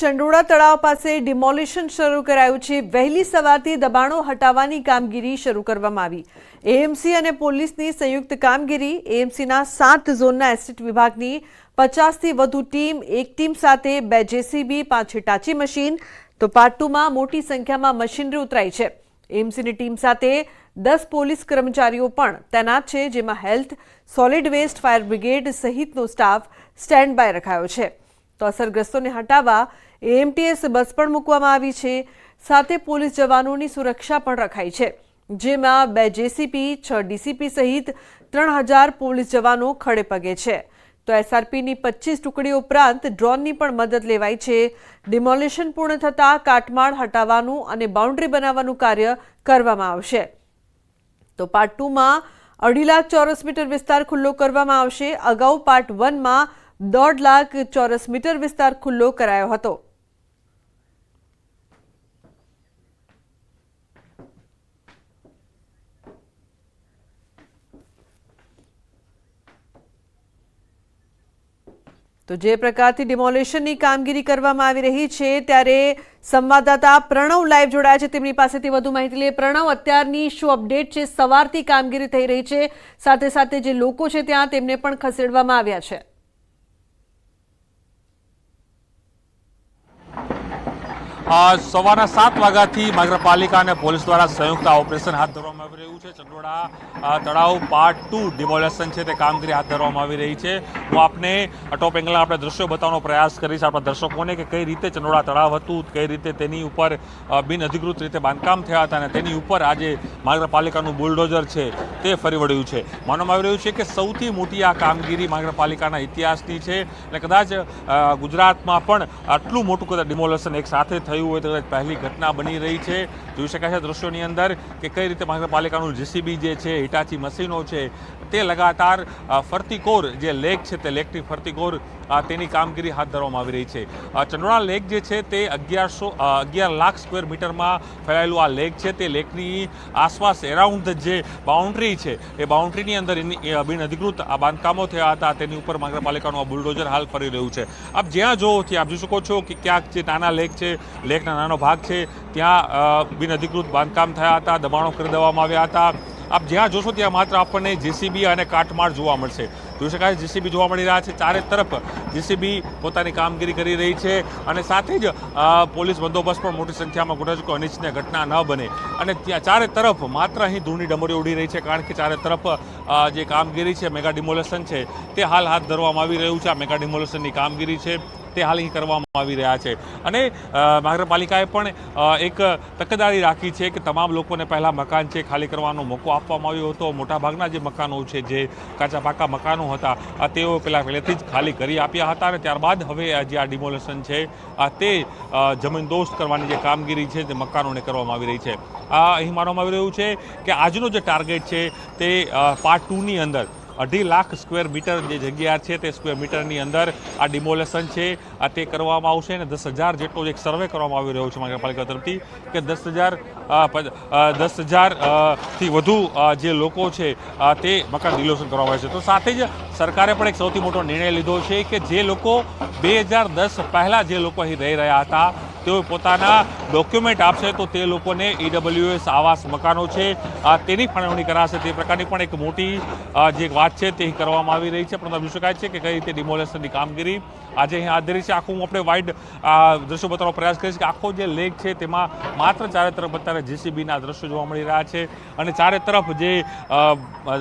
ચંડોળા તળાવ પાસે ડિમોલિશન શરૂ કરાયું છે. વહેલી સવારથી દબાણો હટાવવાની કામગીરી શરૂ કરવામાં આવી. એએમસી અને પોલીસની સંયુક્ત કામગીરી એએમસીના સાત ઝોનના એસેટ વિભાગની પચાસથી વધુ ટીમ, એક ટીમ સાથે બે જેસીબી, પાંચ હિટાચી મશીન, તો પાર્ટ ટુમાં મોટી સંખ્યામાં મશીનરી ઉતરાઈ છે. એએમસીની ટીમ સાથે દસ પોલીસ કર્મચારીઓ પણ તૈનાત છે, જેમાં health, solid waste, fire brigade સહિતનો સ્ટાફ સ્ટેન્ડ બાય રખાયો છે. તો અસરગ્રસ્તોને હટાવવા એએમટીએસ બસ પણ મૂકવામાં આવી છે. સાથે પોલીસ જવાનોની સુરક્ષા પણ રખાઈ છે. જેમાં બે જેસીપી, છ ડીસીપી સહિત ત્રણ હજાર પોલીસ જવાનો ખડે પગે છે. તો એસઆરપીની પચીસ ટુકડીઓ ઉપરાંત ડ્રોનની પણ મદદ લેવાઈ છે. ડિમોલિશન પૂર્ણ થતાં કાટમાળ હટાવવાનું અને બાઉન્ડ્રી બનાવવાનું કાર્ય કરવામાં આવશે. તો પાર્ટ ટુમાં અઢી લાખ ચોરસ મીટર વિસ્તાર ખુલ્લો કરવામાં આવશે. અગાઉ પાર્ટ વનમાં દોઢ લાખ ચોરસ મીટર વિસ્તાર ખુલ્લો કરાયો હતો. તો જે પ્રકારથી ડિમોલેશનની કામગીરી કરવામાં આવી રહી છે, ત્યારે સંવાદદાતા પ્રણવ લાઈવ જોડાયા છે. તેમની પાસેથી વધુ માહિતી લઈએ. પ્રણવ, અત્યારની શું અપડેટ છે? સવારથી કામગીરી થઈ રહી છે. સાથે સાથે જે લોકો છે ત્યાં, તેમને પણ ખસેડવામાં આવ્યા છે. સવારના સાત વાગ્યાથી નગરપાલિકા અને પોલીસ દ્વારા સંયુક્ત ઓપરેશન હાથ ધરવામાં આવી રહ્યું છે. ચંડોળા તળાવ પાર્ટ ટુ ડિમોલેશન છે તે કામગીરી હાથ ધરવામાં આવી રહી છે. હું આપને ટોપ એંગલના આપણે દ્રશ્યો બતાવવાનો પ્રયાસ કરીશ. આપણા દર્શકોને કે કઈ રીતે ચંડોળા તળાવ હતું, કઈ રીતે તેની ઉપર બિન અધિકૃત રીતે બાંધકામ થયા હતા અને તેની ઉપર આજે નગરપાલિકાનું બુલડોઝર છે તે ફરી વળ્યું છે. માનવામાં આવી રહ્યું છે કે સૌથી મોટી આ કામગીરી નગરપાલિકાના ઇતિહાસની છે. અને કદાચ ગુજરાતમાં પણ આટલું મોટું કદાચ ડિમોલેશન એક સાથે થયું હોય તો કદાચ પહેલી ઘટના બની રહી છે. જોઈ શકાય છે દ્રશ્યોની અંદર કે કઈ રીતે મહાનગરપાલિકાનું જીસીબી જે છે હિટાચી મશીનો છે તે લગાતાર ફરતીકોર ફરતી કોર જે લેક છે તે લેકની ફરતી કોર તેની કામગીરી હાથ ધરવામાં આવી રહી છે. ચંડોળા લેક જે છે તે અગિયારસો અગિયાર લાખ સ્ક્વેર મીટરમાં ફેલાયેલું આ લેક છે. તે લેકની આસપાસ એરાઉન્ડ જે બાઉન્ડ્રી છે, એ બાઉન્ડ્રીની અંદર એની, એ, બિન અધિકૃત આ બાંધકામો થયા હતા. તેની ઉપર મહાનગરપાલિકાનું આ બુલડોઝર હાલ ફરી રહ્યું છે. આપ જ્યાં જોવો ત્યાં આપ જોઈ શકો છો કે ક્યાંક જે નાના લેક છે, લેકના નાનો ભાગ છે, ત્યાં બિનઅધિકૃત બિન અધિકૃત બાંધકામ થયા હતા, દબાણો કરી દેવામાં આવ્યા હતા. આપ જ્યાં જોશો ત્યાં માત્ર આપણને જેસીબી અને કાટમાળ જોવા મળશે. જોઈ શકાય જેસીબી જોવા મળી રહ્યા છે. ચારે તરફ જેસીબી પોતાની કામગીરી કરી રહી છે અને સાથે જ પોલીસ બંદોબસ્ત પણ મોટી સંખ્યામાં ગોઠવે છે કે અનિચ્છનીય ઘટના ન બને. અને ત્યાં ચારે તરફ માત્ર અહીં ધૂળની ડમરી ઉડી રહી છે કારણ કે ચારે તરફ જે કામગીરી છે, મેગા ડિમોલેશન છે તે હાલ હાથ ધરવામાં આવી રહ્યું છે. આ મેગા ડિમોલેશનની કામગીરી છે. તે હાલ અહીં કરવામાં આવી રહ્યા છે. અને મહાનગરપાલિકાએ પણ એક તકેદારી રાખી છે કે તમામ લોકોને પહેલાં મકાન છે, ખાલી કરવાનો મોકો આપવામાં આવ્યો હતો. મોટાભાગના જે મકાનો છે, જે કાચા પાકા મકાનો હતા તેઓ પહેલાં પહેલેથી જ ખાલી કરી આપ્યા હતા અને ત્યારબાદ હવે જે આ ડિમોલેશન છે, આ તે જમીનદોસ્ત કરવાની જે કામગીરી છે, તે મકાનોને કરવામાં આવી રહી છે. આ અહીં માનવામાં આવી રહ્યું છે કે આજનો જે ટાર્ગેટ છે, તે પાર્ટ ટુની અંદર અઢી લાખ સ્ક્વેર મીટર જે જગ્યા છે તે સ્ક્વેર મીટરની અંદર આ ડિમોલેશન છે, આ તે કરવામાં આવશે અને દસ હજાર જેટલો એક સર્વે કરવામાં આવી રહ્યો છે મહાનગરપાલિકા તરફથી કે દસ હજાર દસ હજારથી વધુ જે લોકો છે તે મકાન ડિમોલેશન કરવામાં આવે છે. તો સાથે જ સરકારે પણ એક સૌથી મોટો નિર્ણય લીધો છે કે જે લોકો બે હજાર દસ પહેલાં જે લોકો અહીં રહી રહ્યા હતા તેઓ પોતાના ડોક્યુમેન્ટ આપશે તો તે લોકોને ઈડબ્લ્યુએસ આવાસ મકાનો છે. તેની ફાળવણી કરાશે. તે પ્રકારની પણ એક મોટી જે વાત છે તે કરવામાં આવી રહી છે. પરંતુ તમે શકાય છે કે કઈ રીતે ડિમોલેશનની કામગીરી આજે અહીં હાથ છે. આખું આપણે વાઇડ દ્રશ્યો બતાવવાનો પ્રયાસ કરીશ કે આખો જે લેક છે તેમાં માત્ર ચારે તરફ અત્યારે જેસીબીના દ્રશ્યો જોવા મળી રહ્યા છે. અને ચારે તરફ જે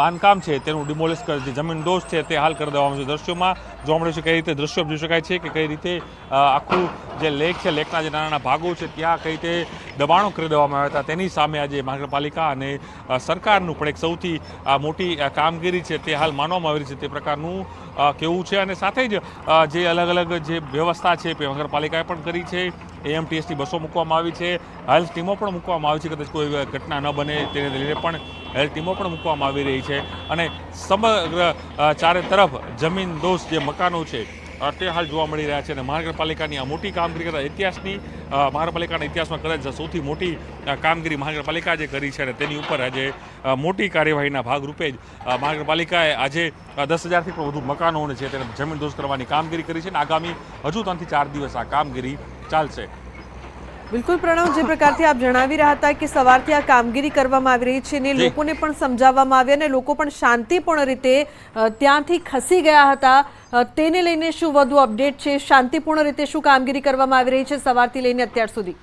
બાંધકામ છે તેનું ડિમોલિશ જે જમીન દોષ છે તે હાલ કરી દેવામાં છે દ્રશ્યોમાં. જોવા મળ્યું છે કઈ રીતે દ્રશ્યો જોઈ શકાય છે કે કઈ રીતે આખું જે લેક છે, લેકના જે નાના ભાગો છે ત્યાં કઈ રીતે દબાણો કરી દેવામાં આવ્યા હતા, તેની સામે આજે મહાનગરપાલિકા અને સરકારનું પણ એક સૌથી મોટી કામગીરી છે તે હાલ માનવામાં આવી રહી છે તે પ્રકારનું કેવું છે અને સાથે જ જે અલગ અલગ જે વ્યવસ્થા છે મહાનગરપાલિકાએ પણ કરી છે, એએમટીએસની બસો મૂકવામાં આવી છે હેલ્થ ટીમો પણ મૂકવામાં આવી છે, કદાચ કોઈ ઘટના ન બને તેને લઈને પણ હેલ્થ ટીમો પણ મૂકવામાં આવી રહી છે અને સમગ્ર ચારે તરફ જમીન દોષ જે મકાનો છે તે હાલ જોવા મળી રહ્યા છે અને મહાનગરપાલિકાની આ મોટી કામગીરી કરતા ઇતિહાસની મહાનગરપાલિકાના ઇતિહાસમાં કદાચ સૌથી મોટી કામગીરી મહાનગરપાલિકા જે કરી છે અને તેની ઉપર આજે મોટી કાર્યવાહીના ભાગરૂપે જ મહાનગરપાલિકાએ આજે દસ હજારથી પણ વધુ મકાનોને છે તેને જમીન દોષ કરવાની કામગીરી કરી છે અને આગામી હજુ ત્રણથી ચાર દિવસ આ કામગીરી ચાલશે. બિલકુલ પ્રણવ જે પ્રકારથી આપ જણાવી રહ્યા હતા કે સવારથી આ કામગીરી કરવામાં આવી રહી છે ને લોકોને પણ સમજાવવામાં આવ્યા અને લોકો પણ શાંતિપૂર્ણ રીતે ત્યાંથી ખસી ગયા હતા. તેને લઈને શું વધુ અપડેટ છે? શાંતિપૂર્ણ રીતે શું કામગીરી કરવામાં આવી રહી છે સવારથી લઈને અત્યાર સુધી?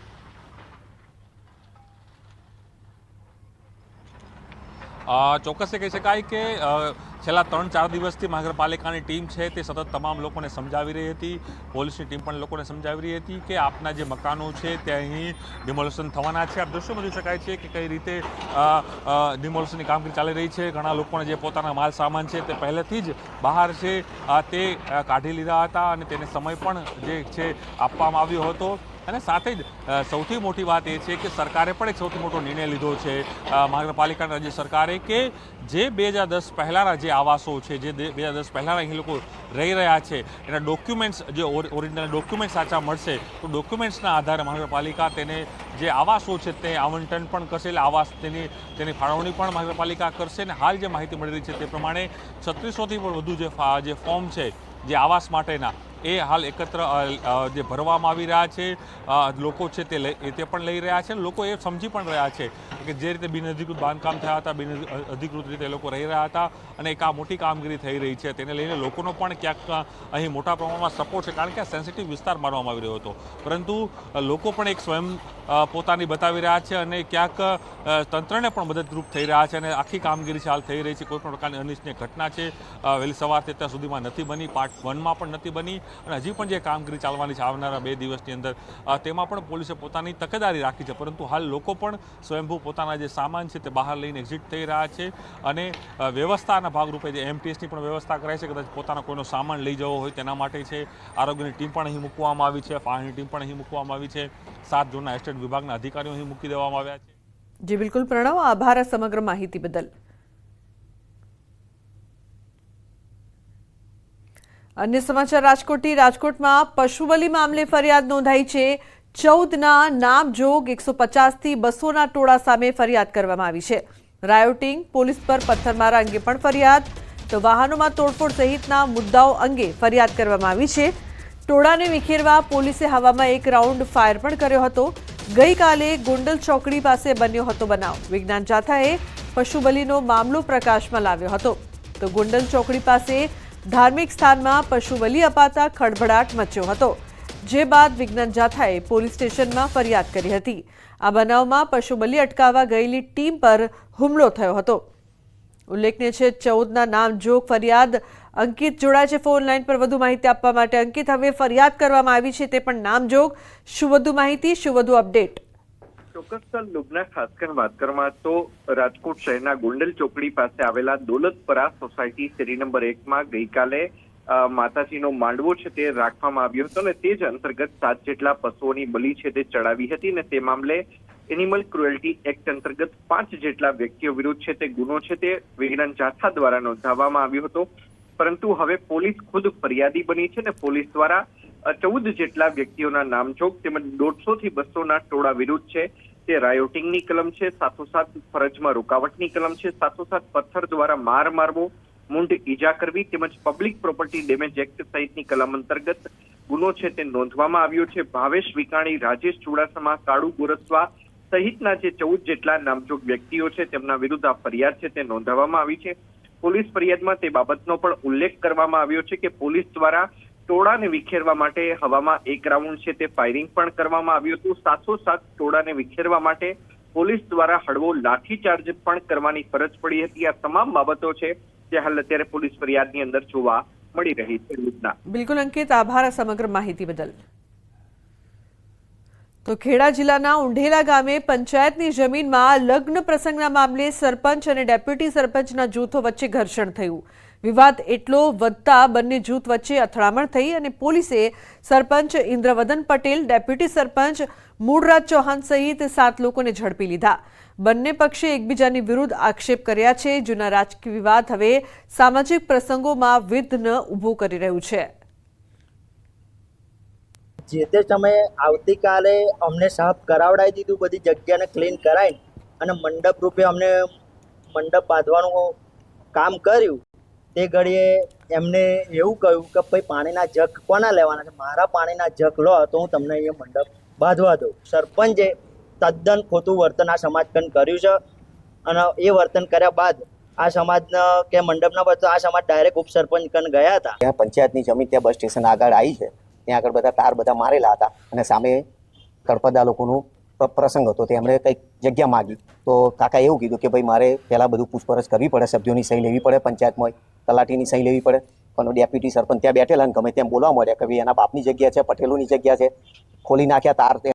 ચોક્કસ એ કહી શકાય કે છેલ્લા ત્રણ ચાર દિવસથી મહાનગરપાલિકાની ટીમ છે તે સતત તમામ લોકોને સમજાવી રહી હતી, પોલીસની ટીમ પણ લોકોને સમજાવી રહી હતી કે આપના જે મકાનો છે તે અહીં ડિમોલેશન થવાના છે. આપ દ્રશ્યોમાં જોઈ શકાય છે કે કઈ રીતે ડિમોલેશનની કામગીરી ચાલી રહી છે. ઘણા લોકોને જે પોતાના માલ સામાન છે તે પહેલેથી જ બહાર છે. તે કાઢી લીધા હતા અને તેને સમય પણ જે છે આપવામાં આવ્યો હતો. અને સાથે જ સૌથી મોટી વાત એ છે કે સરકારે પણ એક સૌથી મોટો નિર્ણય લીધો છે મહાનગરપાલિકાના રાજ્ય સરકારે કે જે બે હજાર દસ પહેલાંના જે આવાસો છે, જે બે હજાર દસ પહેલાંના અહીં લોકો રહી રહ્યા છે, એના ડોક્યુમેન્ટ્સ જે ઓરિજિનલ ડોક્યુમેન્ટ સાચા મળશે, તો ડોક્યુમેન્ટ્સના આધારે મહાનગરપાલિકા તેને જે આવાસો છે તે આવંટન પણ કરશે, એટલે આવાસ તેની તેની ફાળવણી પણ મહાનગરપાલિકા કરશે, અને હાલ જે માહિતી મળી રહી છે તે પ્રમાણે છત્રીસોથી પણ વધુ જે જે ફોર્મ છે, જે આવાસ માટેના એ હાલ એકત્ર જે ભરવામાં આવી રહ્યા છે લોકો છે તે તે પણ લઈ રહ્યા છે લોકો એ સમજી પણ રહ્યા છે કે જે રીતે બિનઅધિકૃત બાંધકામ થયા હતા, બિન અધિકૃત રીતે લોકો રહી રહ્યા હતા અને એક આ મોટી કામગીરી થઈ રહી છે. તેને લઈને લોકોનો પણ ક્યાંક, અહીં મોટા પ્રમાણમાં સપોર્ટ છે, કારણ કે આ સેન્સિટિવ વિસ્તાર માનવામાં આવી રહ્યો હતો. પરંતુ લોકો પણ એક સ્વયં પોતાની બતાવી રહ્યા છે અને ક્યાંક તંત્રને પણ મદદરૂપ થઈ રહ્યા છે અને આખી કામગીરી હાલ થઈ રહી છે. કોઈ પણ પ્રકારની અનિચ્છનીય ઘટના છે વહેલી સવારથી અત્યાર સુધીમાં નથી બની પાર્ટ વનમાં પણ નથી બની. અને હજી પણ જે કામગીરી ચાલવાની છે આવનારા બે દિવસની અંદર તેમાં પણ પોલીસે પોતાની તકેદારી રાખી છે. પરંતુ હાલ લોકો પણ સ્વયંભૂ પોતાના જે સામાન છે તે બહાર લઈને એક્ઝિટ થઈ રહ્યા છે અને વ્યવસ્થાના ભાગરૂપે જે એમટીએસની પણ વ્યવસ્થા કરાઈ છે, કદાચ પોતાનો કોઈનો સામાન લઈ જવો હોય તેના માટે છે. આરોગ્યની ટીમ પણ અહીં મૂકવામાં આવી છે, ફાયરની ટીમ પણ અહીં મૂકવામાં આવી છે. સાત ઝોનના એસ્ટેટ વિભાગના અધિકારીઓ અહીં મૂકી દેવામાં આવ્યા છે. જી, બિલકુલ પ્રણવ, આભાર સમગ્ર માહિતી બદલ. અન્ય સમાચાર, રાજકોટથી. રાજકોટમાં પશુબલી મામલે ફરિયાદ નોંધાઈ છે. ચૌદના નામજોગ એકસો પચાસથી બસોના ટોળા સામે ફરિયાદ કરવામાં આવી છે. રાયોટિંગ, પોલીસ પર પથ્થરમારા અંગે પણ ફરિયાદ. તો વાહનોમાં તોડફોડ સહિતના મુદ્દાઓ અંગે ફરિયાદ કરવામાં આવી છે. ટોળાને વિખેરવા પોલીસે હવામાં એક રાઉન્ડ ફાયર પણ કર્યો હતો. ગઈકાલે ગોંડલ ચોકડી પાસે બન્યો હતો બનાવ. વિજ્ઞાન જાથાએ પશુબલીનો મામલો પ્રકાશમાં લાવ્યો હતો. તો ગોંડલ ચોકડી પાસે ધાર્મિક સ્થાનમાં પશુબલી અપાતા ખળભળાટ મચ્યો હતો, જે બાદ વિજ્ઞાન જાથાએ પોલીસ સ્ટેશનમાં ફરિયાદ કરી હતી. આ બનાવમાં પશુબલી અટકાવવા ગયેલી ટીમ પર હુમલો થયો હતો. ઉલ્લેખનીય છે, ચૌદના નામ જોગ ફરિયાદ અંકિત જોડાય છે ફોન લાઈન પર વધુ માહિતી આપવા માટે અંકિત, હવે ફરિયાદ કરવામાં આવી છે તે પણ નામજોગ શું વધુ માહિતી, શું વધુ અપડેટ? ચોક્કસ લુબના ખાસ કરીને વાત કરવામાં તો રાજકોટ શહેરના ગોંડલ ચોકડી પાસે આવેલા દોલતપરા સોસાયટી શેરી નંબર એકમાં ગઈકાલે માતાજીનો માંડવો છે તે રાખવામાં આવ્યો હતો અને તે જ અંતર્ગત સાત જેટલા પશુઓની બલી છે તે ચડાવી હતી અને તે મામલે એનિમલ ક્રુએલ્ટી એક્ટ અંતર્ગત પાંચ જેટલા વ્યક્તિઓ વિરુદ્ધ છે તે ગુનો છે તે વિજ્ઞાન જાથા દ્વારા નોંધાવવામાં આવ્યો હતો. પરંતુ હવે પોલીસ ખુદ ફરિયાદી બની છે અને પોલીસ દ્વારા ચૌદ જેટલા વ્યક્તિઓના નામજોગ તેમજ દોઢસો થી બસોના ટોળા વિરુદ્ધ છે. તે રાયોટિંગની કલમ છે સાથોસાથ ફરજમાં રૂકાવટની કલમ છે સાથોસાથ પથ્થર દ્વારા માર મારવો, મૂંઢ ઈજા કરવી તેમજ પબ્લિક પ્રોપર્ટી ડેમેજ એક્ટ સહિતની કલમ અંતર્ગત ગુનો છે તે નોંધવામાં આવ્યો છે. ભાવેશ વિકાણી, રાજેશ ચુડાસમા, કાળુ ગોરસવા સહિતના જે ચૌદ જેટલા નામજોગ વ્યક્તિઓ છે તેમના વિરુદ્ધ આ ફરિયાદ છે તે નોંધાવવામાં આવી છે. પોલીસ ફરિયાદમાં તે બાબતનો પણ ઉલ્લેખ કરવામાં આવ્યો છે કે પોલીસ દ્વારા ટોળાને વિખેરવા માટે હવામાં એક રાઉન્ડ છે તે ફાયરિંગ પણ કરવામાં આવ્યું હતું. સાથોસાથ ટોળાને વિખેરવા માટે પોલીસ દ્વારા હળવો લાઠીચાર્જ પણ કરવાની ફરજ પડી હતી. આ તમામ બાબતો છે જે હાલ અત્યારે પોલીસ ફરિયાદની અંદર જોવા મળી રહી છે બિલકુલ, અંકિત. આભાર સમગ્ર માહિતી બદલ. તો ખેડા જિલ્લાના ઉંઢેલા ગામે પંચાયતની જમીનમાં લગ્ન પ્રસંગના મામલે સરપંચ અને ડેપ્યુટી સરપંચના જૂથો વચ્ચે ઘર્ષણ થયું. વિવાદ એટલો વધતા બંને જૂથ વચ્ચે અથડામણ થઈ અને પોલીસે સરપંચ ઇન્દ્રવદન પટેલ, ડેપ્યુટી સરપંચ મૂળરાજ ચૌહાણ સહિત સાત લોકોને ઝડપી લીધા. બંને પક્ષે એકબીજાની વિરુદ્ધ આક્ષેપ કર્યા છે. જૂના રાજકીય વિવાદ હવે સામાજિક પ્રસંગોમાં વિઘ્ન ઊભું કરી રહ્યું છે. જે તે સમયે આવતીકાલે અમને સાફ કરાવડાવી દીધું, બધી જગ્યાને ક્લીન કરાવી અને મંડપ રૂપે અમને મંડપ બાંધવાનું કામ કર્યું. તે ઘડીએ એમને એવું કહ્યું કે, ભાઈ, પાણીના જગ કોના લેવાના છે? મારા પાણીના જગ લો, તો હું તમને એ મંડપ બાંધવા દઉં. સરપંચે તદ્દન ખોટું વર્તન આ સમાજ કન કર્યું છે. અને એ વર્તન કર્યા બાદ આ સમાજના કે મંડપના બધા, આ સમાજ ડાયરેક્ટ ઉપસરપંચ કન ગયા હતા. ત્યાં પંચાયતની જમીન, ત્યાં બસ સ્ટેશન આગળ આવી છે. ત્યાં આગળ બધા તાર બધા મારેલા હતા. અને સામે તળપદા લોકોનું પ્રસંગ હતો. તે એમણે કંઈક જગ્યા માગી. તો કાકા એવું કીધું કે, ભાઈ, મારે પહેલાં બધું પૂછપરછ કરવી પડે, સભ્યોની સહી લેવી પડે પંચાયતમાં. તલાટીની સહી લેવી પડે. પણ ડેપ્યુટી સરપંચ ત્યાં બેઠેલા ગમે તેમ બોલવા મળ્યા કે ભાઈ એના બાપની જગ્યા છે, પટેલોની જગ્યા છે. ખોલી નાખ્યા તાર